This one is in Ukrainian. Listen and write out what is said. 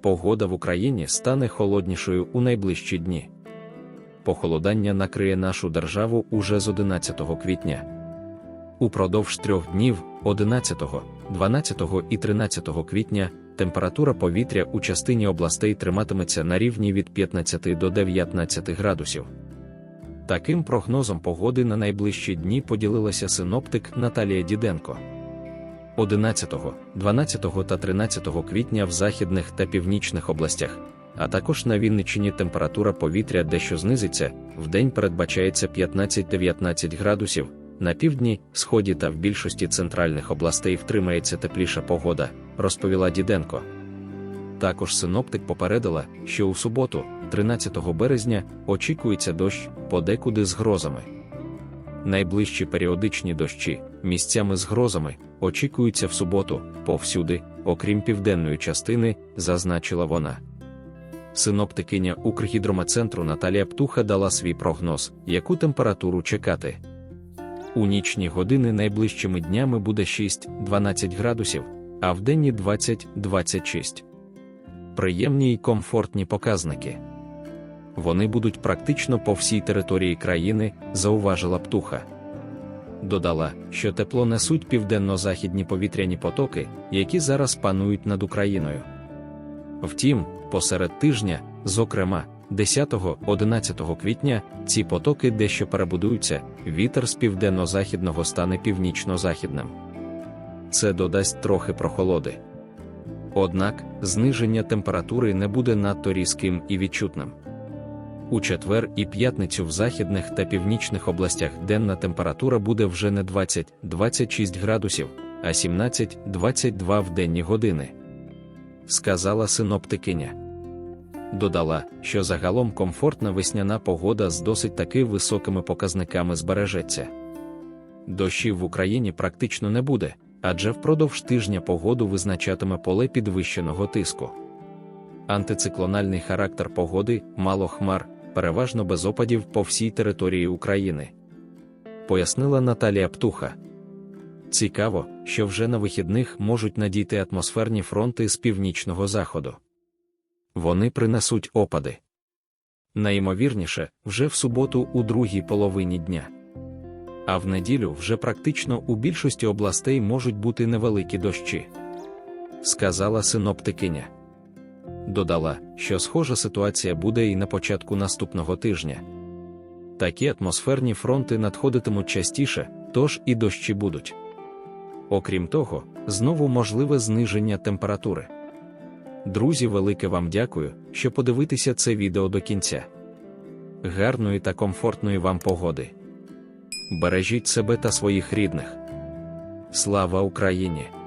Погода в Україні стане холоднішою у найближчі дні. Похолодання накриє нашу державу уже з 11 квітня. Упродовж трьох днів 11, 12 і 13 квітня температура повітря у частині областей триматиметься на рівні від 15 до 19 градусів. Таким прогнозом погоди на найближчі дні поділилася синоптик Наталія Діденко. 11, 12 та 13 квітня в західних та північних областях, а також на Вінниччині температура повітря дещо знизиться, вдень передбачається 15-19 градусів, на півдні, сході та в більшості центральних областей втримається тепліша погода, розповіла Діденко. Також синоптик попередила, що у суботу, 13 березня, очікується дощ, подекуди з грозами. Найближчі періодичні дощі, місцями з грозами, очікуються в суботу, повсюди, окрім південної частини, зазначила вона. Синоптикиня Укргідромецентру Наталія Птуха дала свій прогноз, яку температуру чекати. У нічні години найближчими днями буде 6-12 градусів, а в денні 20-26. Приємні й комфортні показники. Вони будуть практично по всій території країни, зауважила птуха. Додала, що тепло несуть південно-західні повітряні потоки, які зараз панують над Україною. Втім, посеред тижня, зокрема, 10-11 квітня, ці потоки дещо перебудуються, вітер з південно-західного стане північно-західним. Це додасть трохи прохолоди. Однак, зниження температури не буде надто різким і відчутним. У четвер і п'ятницю в західних та північних областях денна температура буде вже не 20-26 градусів, а 17-22 в денні години. Сказала синоптикиня. Додала, що загалом комфортна весняна погода з досить таки високими показниками збережеться. Дощів в Україні практично не буде, адже впродовж тижня погоду визначатиме поле підвищеного тиску. Антициклональний характер погоди мало хмар, переважно без опадів по всій території України. Пояснила Наталія Птуха. Цікаво, що вже на вихідних можуть надійти атмосферні фронти з північного заходу. Вони принесуть опади. Найімовірніше, вже в суботу у другій половині дня. А в неділю вже практично у більшості областей можуть бути невеликі дощі. Сказала синоптикиня. Додала, що схожа ситуація буде і на початку наступного тижня. Такі атмосферні фронти надходитимуть частіше, тож і дощі будуть. Окрім того, знову можливе зниження температури. Друзі, велике вам дякую, що подивитися це відео до кінця. Гарної та комфортної вам погоди. Бережіть себе та своїх рідних. Слава Україні!